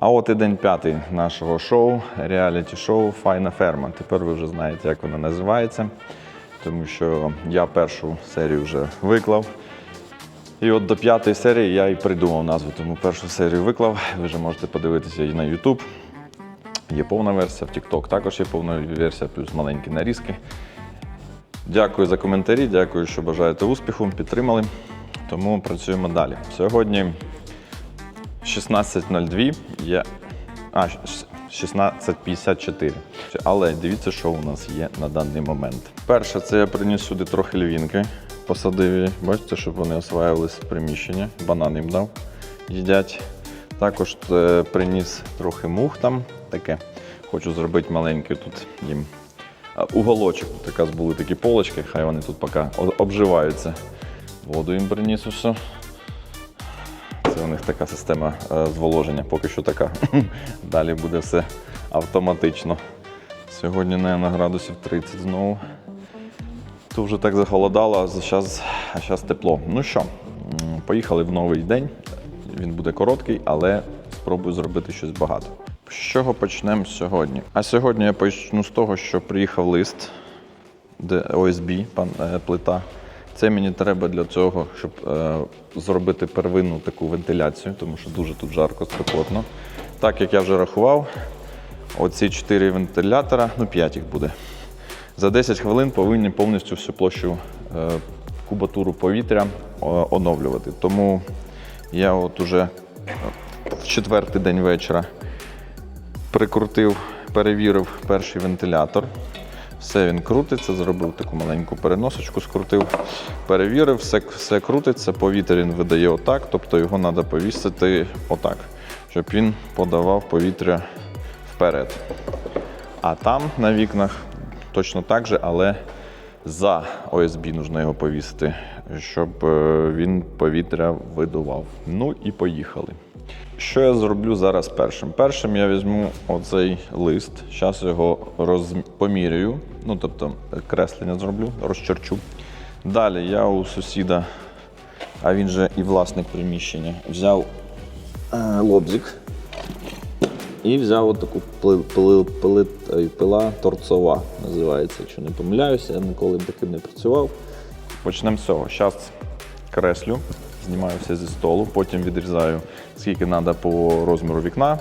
А от і день п'ятий нашого шоу, реаліті-шоу Файна ферма. Тепер ви вже знаєте, як воно називається, тому що я першу серію вже виклав. І от до п'ятої серії я і придумав назву, тому першу серію виклав. Ви вже можете подивитися і на YouTube. Є повна версія, в TikTok також є повна версія, плюс маленькі нарізки. Дякую за коментарі, дякую, що бажаєте успіху, підтримали. Тому працюємо далі. Сьогодні 16.02 є. А, 16.54. Але дивіться, що у нас є на даний момент. Перше, це я приніс сюди трохи львінки, посадив її. Бачите, щоб вони осваювалися приміщення. Банан їм дав, їдять. Також е, приніс трохи мух там таке. Хочу зробити маленький тут їм уголочок. Якраз були такі полочки, хай вони тут поки обживаються. Воду їм приніс усе. У них така система е, зволоження, поки що така. Далі буде все автоматично. Сьогодні, мабуть, градусів 30 знову. То вже так захолодало, а зараз, а зараз тепло. Ну що, поїхали в новий день. Він буде короткий, але спробую зробити щось багато. З чого почнемо сьогодні? А сьогодні я почну з того, що приїхав лист, де ОСБ, пан, е, плита. Це мені треба для цього, щоб е, зробити первинну таку вентиляцію, тому що дуже тут жарко, спекотно. Так як я вже рахував, оці чотири вентилятора, ну 5 їх буде. За 10 хвилин повинні повністю всю площу е, кубатуру повітря е, оновлювати. Тому я от уже в четвертий день вечора прикрутив, перевірив перший вентилятор. Все він крутиться, зробив таку маленьку переносочку, скрутив, перевірив, все, все крутиться, повітря він видає отак, тобто його треба повісити отак, щоб він подавав повітря вперед. А там на вікнах точно так же, але за ОСБ потрібно його повісити, щоб е, він повітря видував. Ну і поїхали. Що я зроблю зараз першим? Першим я візьму оцей лист, зараз його роз... ну тобто креслення зроблю, розчерчу. Далі я у сусіда, а він же і власник приміщення, взяв е, лобзик і взяв отаку пили, пили, пила торцова, називається, якщо не помиляюся, я ніколи таким не працював. Почнемо з цього. Зараз креслю, знімаю все зі столу, потім відрізаю скільки треба по розміру вікна,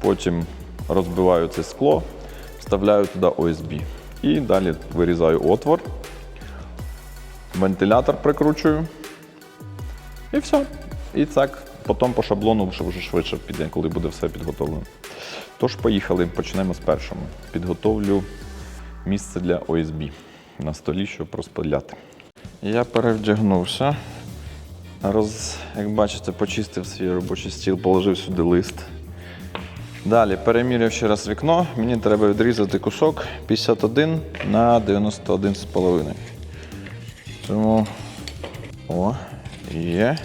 потім розбиваю це скло, вставляю туди ОСБ. І далі вирізаю отвор, вентилятор прикручую. І все. І так, потім по шаблону що вже швидше піде, коли буде все підготовлено. Тож, поїхали, почнемо з першого. Підготовлю місце для ОСБ на столі, щоб розпиляти. Я перевдягнувся. Роз, як бачите, почистив свій робочий стіл, положив сюди лист. Далі переміряв ще раз вікно. Мені треба відрізати кусок 51 на 91,5. Тому о, є.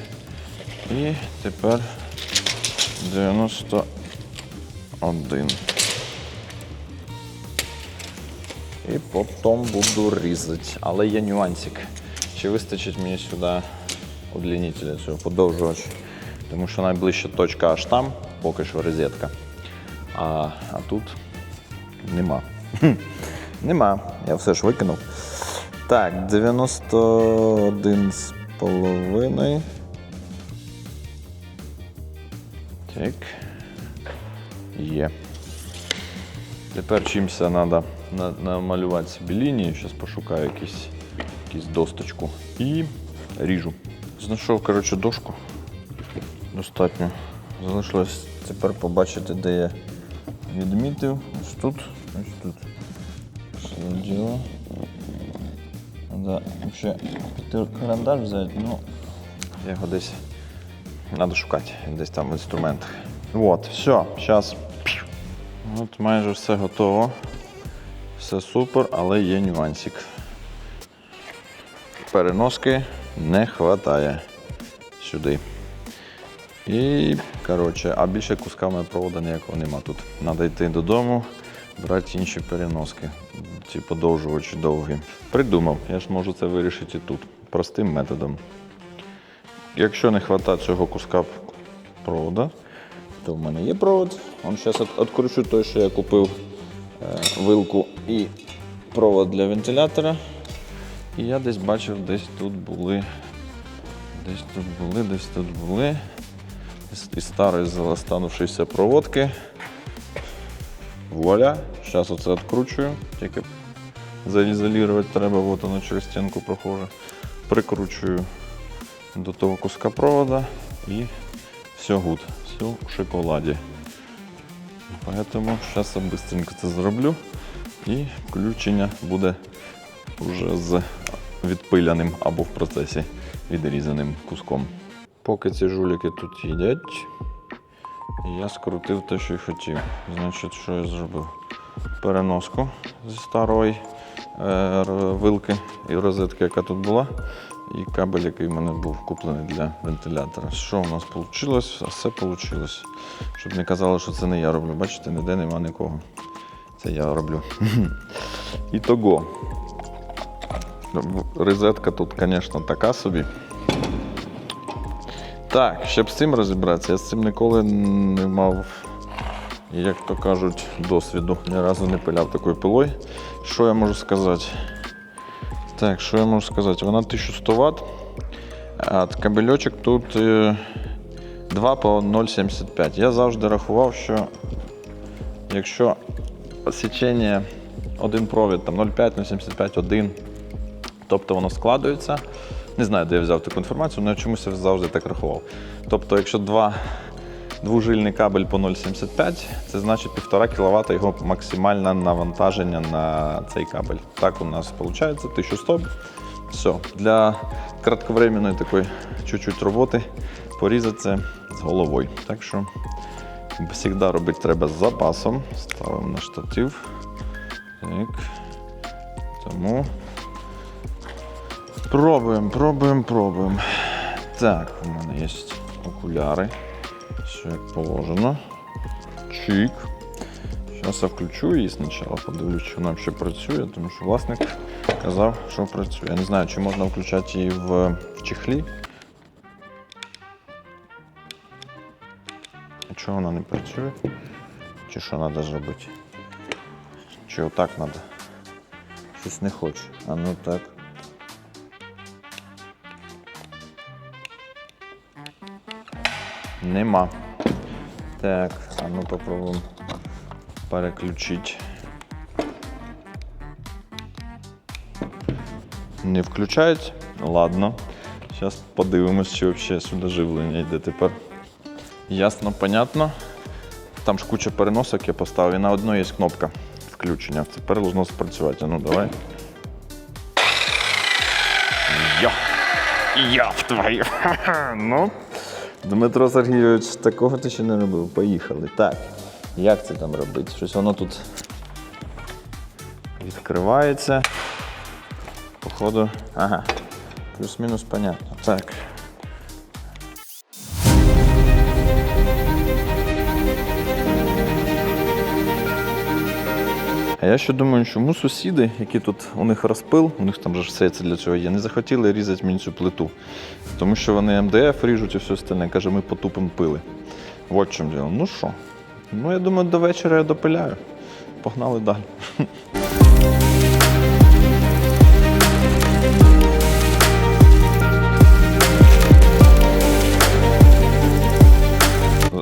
І тепер 91. І потім буду різати. Але є нюансик. Чи вистачить мені сюди удлінителя цього подовжувача? Тому що найближча точка аж там, поки що розетка. А, а тут нема. Нема. Я все ж викинув. Так, 91 з половиною. Так. Є. Тепер чимся треба намалювати собі лінії. Зараз пошукаю якісь, якісь досточку. І ріжу. Знайшов, коротше, дошку. Достатньо. Залишилось тепер побачити, де я відмітив. Ось тут. Ось тут. Все діло. Да, ще карандаш взяти, ну я його десь треба шукати, десь там в інструментах. От, все, зараз. От майже все готово. Все супер, але є нюансик. Переноски не вистачає сюди. І, коротше, а більше кусками проводу ніякого нема тут. Треба йти додому, брати інші переноски. Ці подовжувачі довгі. Придумав, я ж можу це вирішити і тут. Простим методом. Якщо не вистачає цього куска провода, То в мене є провод. Он зараз відкручу той, що я купив е, вилку і провод для вентилятора. І я десь бачив, десь тут були. Десь тут були, десь тут були. Із старої заластанувшися проводки. Вуаля. Зараз оце відкручую. Тільки заізолювати треба, от воно через стінку прохоже. Прикручую до того куска провода і все гуд. Все в шоколаді. Поэтому зараз я быстренько це зроблю і включення буде вже з відпиляним або в процесі відрізаним куском. Поки ці жуліки тут їдять, я скрутив те, що й хотів. Значить, що я зробив? Переноску зі старої е, вилки і розетки, яка тут була, і кабель, який в мене був куплений для вентилятора. Що у нас вийшло? Все вийшло. Щоб не казали, що це не я роблю. Бачите, ніде нема нікого. Це я роблю. І того. Розетка тут, звісно, така собі. Так, щоб з цим розібратися, я з цим ніколи не мав, як то кажуть, досвіду. Ні разу не пиляв такою пилою. Що я можу сказати? Так, що я можу сказати? Вона 1100 Вт, а кабельочок тут е, 2 по 0,75. Я завжди рахував, що якщо січення один провід, там 0,5, 0,75, 1, тобто воно складується. Не знаю, де я взяв таку інформацію, але чомусь я завжди так рахував. Тобто, якщо два двужильний кабель по 0,75, це значить 1,5 кВт його максимальне навантаження на цей кабель. Так у нас виходить 1100. Все. Для кратковременної такої чуть-чуть роботи порізати з головою. Так що завжди робити треба з запасом. Ставимо на штатив. Так. Тому Пробуємо, пробуємо, пробуємо. Так, у мене є окуляри. Все як положено. Чик. Зараз я включу її спочатку, подивлюсь, чи вона взагалі працює, тому що власник казав, що працює. Я не знаю, чи можна включати її в, чехлі. Чого вона не працює? Чи що треба зробити? Чи отак треба? Щось не хоче. А ну так. Нема. Так, а ну попробуємо переключити. Не включають? Ладно. Зараз подивимось, чи взагалі сюди живлення йде тепер. Ясно, понятно. Там ж куча переносок я поставив, і на одній є кнопка включення. Тепер должно спрацювати. Ну давай. Йо! Я в твою. ну. Дмитро Сергійович, такого ти ще не робив. Поїхали. Так. Як це там робити? Щось воно тут відкривається. Походу. Ага. Плюс-мінус понятно. Так. А я ще думаю, чому сусіди, які тут у них розпил, у них там же все це для цього є, не захотіли різати мені цю плиту. Тому що вони МДФ ріжуть і все остальне. Каже, ми потупимо пили. Вот в чому діло. Ну що? Ну, я думаю, до вечора я допиляю. Погнали далі.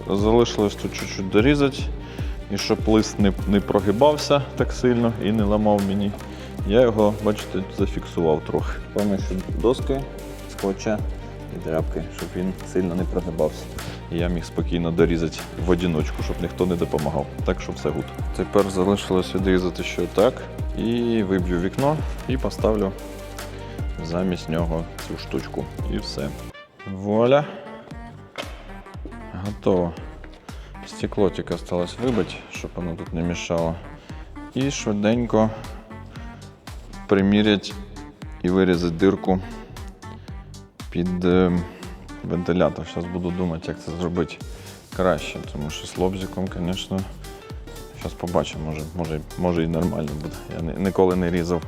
Залишилось тут чуть-чуть дорізати. І щоб лист не, не прогибався так сильно і не ламав мені, я його, бачите, зафіксував трохи. Поміж доски, скотча і тряпки, щоб він сильно не прогибався. І я міг спокійно дорізати в одиночку, щоб ніхто не допомагав. Так що все гуд. Тепер залишилось відрізати ще так. І виб'ю вікно і поставлю замість нього цю штучку. І все. Вуаля. Готово. Стекло тільки осталось вибити, щоб воно тут не мішало. І швиденько приміряти і вирізати дирку під е, вентилятор. Зараз буду думати, як це зробити краще, тому що з лобзиком, звісно, зараз побачимо, може, може, може і нормально буде. Я ніколи не різав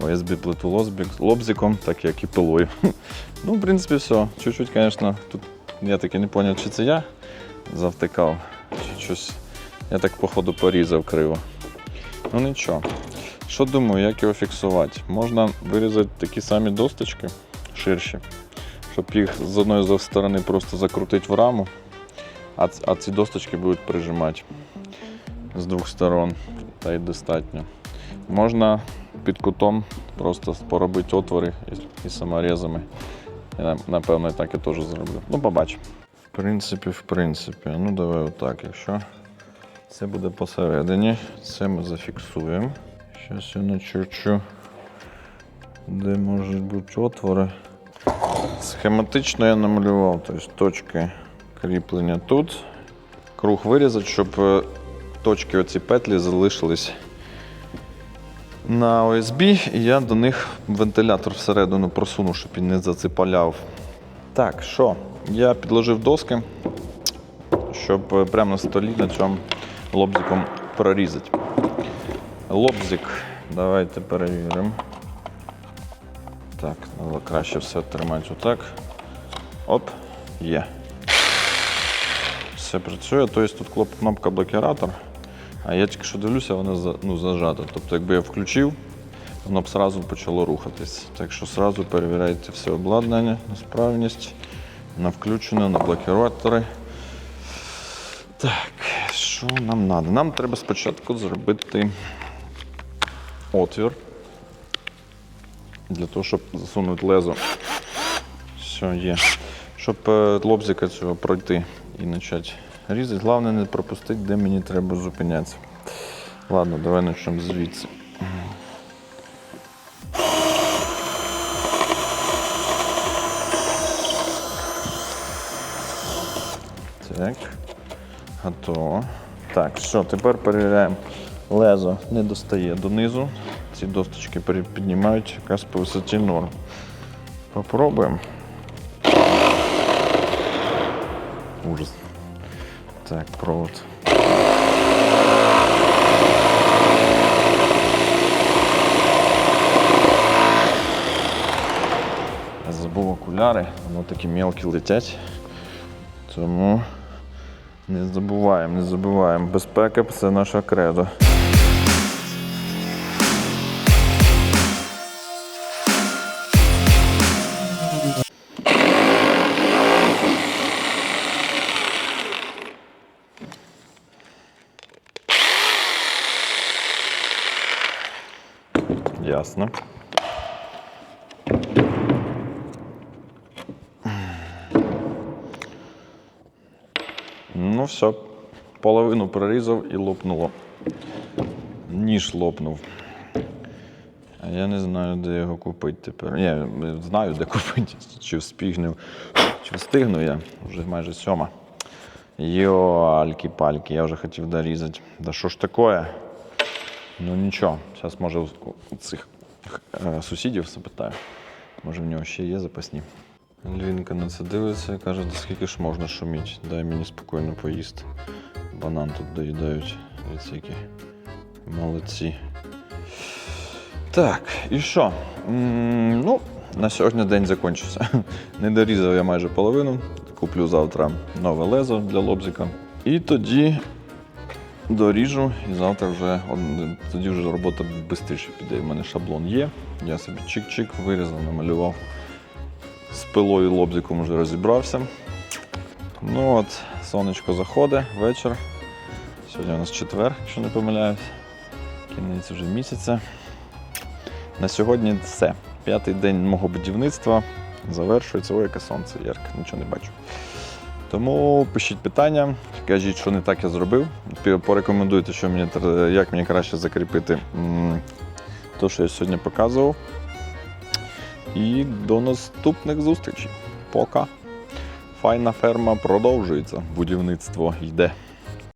ОСБ плиту лобзик- лобзиком, так як і пилою. Ну, в принципі, все. Чуть-чуть, звісно, тут я таки не зрозумів, чи це я завтикав. Щось. Я так, походу, порізав криво. Ну нічого. Що думаю, як його фіксувати? Можна вирізати такі самі досточки ширші, щоб їх з одної сторони просто закрутити в раму, а, ці досточки будуть прижимати з двох сторон, та й достатньо. Можна під кутом просто поробити отвори із саморезами. Я напевно так я теж зроблю. Ну, побачимо. Принципі, в принципі. Ну давай отак, якщо це буде посередині, це ми зафіксуємо. Зараз я начерчу, де можуть бути отвори. Схематично я намалював, тобто точки кріплення тут. Круг вирізати, щоб е, точки оці петлі залишились на ОСБ, і я до них вентилятор всередину просуну, щоб він не зацепаляв. Так, що? Я підложив доски, щоб е, прямо на столі на цьому лобзиком прорізати. Лобзик, давайте перевіримо. Так, треба краще все тримати отак. Оп, є. Все працює, тобто тут кнопка блокіратор. А я тільки що дивлюся, вона ну, зажата. Тобто, якби я включив, воно б одразу почало рухатись. Так що одразу перевіряйте все обладнання на справність, на включення, на блокіратори. Так, що нам треба? Нам треба спочатку зробити отвір. Для того, щоб засунути лезо. Все є. Щоб е, лобзика цього пройти і почати різати. Головне не пропустити, де мені треба зупинятися. Ладно, давай почнемо звідси. Так. Готово. Так, все, тепер перевіряємо. Лезо не достає донизу. Ці досточки піднімають якраз по висоті норм. Попробуємо. Ужас. Так, провод. Я забув окуляри, воно такі мелкі летять. Тому не забуваємо, не забуваємо. Безпека це наша кредо. Ясно. Ну все, половину прорізав і лопнуло. Ніж лопнув. А я не знаю, де його купити тепер. Я знаю, де купити. Чи вспігну, чи встигну я. Вже майже сьома. Йо-альки-пальки, я вже хотів дорізати. Да що ж таке? Ну нічого, зараз може у цих е, сусідів запитаю. Може в нього ще є запасні. Львінка на це дивиться і каже, скільки ж можна шуміти, дай мені спокійно поїсти. Банан тут доїдають. Які молодці. Так, і що? Ну, на сьогодні день закінчився. Не дорізав я майже половину. Куплю завтра нове лезо для лобзика. І тоді доріжу, і завтра вже тоді вже робота швидше піде. У мене шаблон є. Я собі чик-чик вирізав, намалював. З пилою і лобзиком вже розібрався. Ну от, сонечко заходить, вечір. Сьогодні у нас четвер, якщо не помиляюсь. Кінець вже місяця. На сьогодні все. П'ятий день мого будівництва завершується. Ой, яке сонце, ярко, нічого не бачу. Тому пишіть питання, кажіть, що не так я зробив. Порекомендуйте, що мені, як мені краще закріпити те, що я сьогодні показував. І до наступних зустрічей. Пока. Файна ферма продовжується. Будівництво йде.